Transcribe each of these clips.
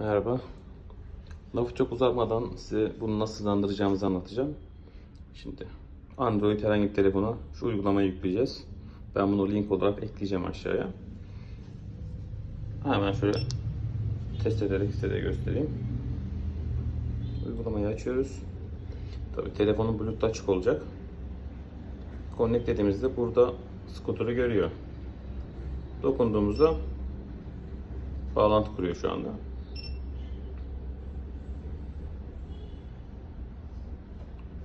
Merhaba. Lafı çok uzatmadan size bunu nasıl hızlandıracağımızı anlatacağım. Şimdi Android herhangi bir telefona şu uygulamayı yükleyeceğiz. Ben bunu link olarak ekleyeceğim aşağıya. Hemen şöyle test ederek size de göstereyim. Uygulamayı açıyoruz. Tabi telefonun Bluetooth açık olacak. Connect dediğimizde burada skuturu görüyor. Dokunduğumuzda bağlantı kuruyor şu anda.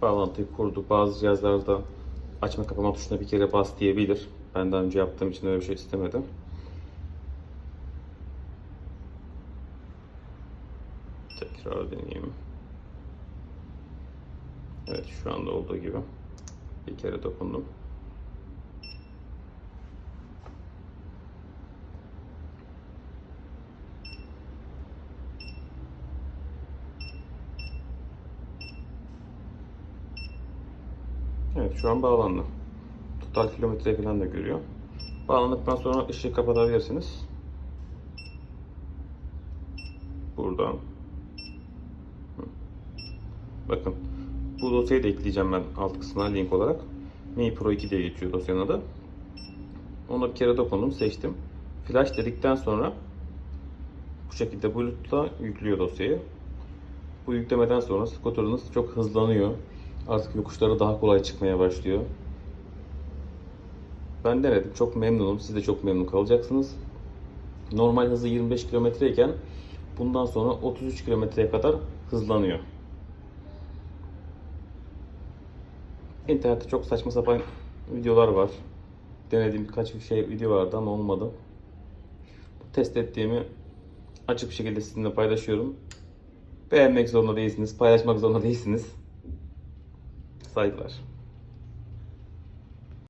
Bağlantıyı kurduk. Bazı cihazlarda açma kapama tuşuna bir kere bas diyebilir. Ben daha önce yaptığım için öyle bir şey istemedim. Tekrar deneyeyim. Evet şu anda olduğu gibi. Bir kere dokundum. Evet şu an bağlandı. Total kilometre falan da görüyor. Bağlandıktan sonra ışığı kapatabilirsiniz. Buradan. Bakın. Bu dosyayı da ekleyeceğim ben alt kısmına link olarak. Mi Pro 2 diye geçiyor dosyanın adı. Ona bir kere dokundum, seçtim. Flash dedikten sonra bu şekilde Bluetooth'la yüklüyor dosyayı. Bu yüklemeden sonra skuterınız çok hızlanıyor. Artık yokuşlara daha kolay çıkmaya başlıyor. Ben denedim. Çok memnunum. Siz de çok memnun kalacaksınız. Normal hızı 25 km iken bundan sonra 33 kilometreye kadar hızlanıyor. İnternette çok saçma sapan videolar var. Denediğim birkaç bir şey video vardı ama olmadı. Test ettiğimi açık bir şekilde sizinle paylaşıyorum. Beğenmek zorunda değilsiniz, paylaşmak zorunda değilsiniz. Saygılar.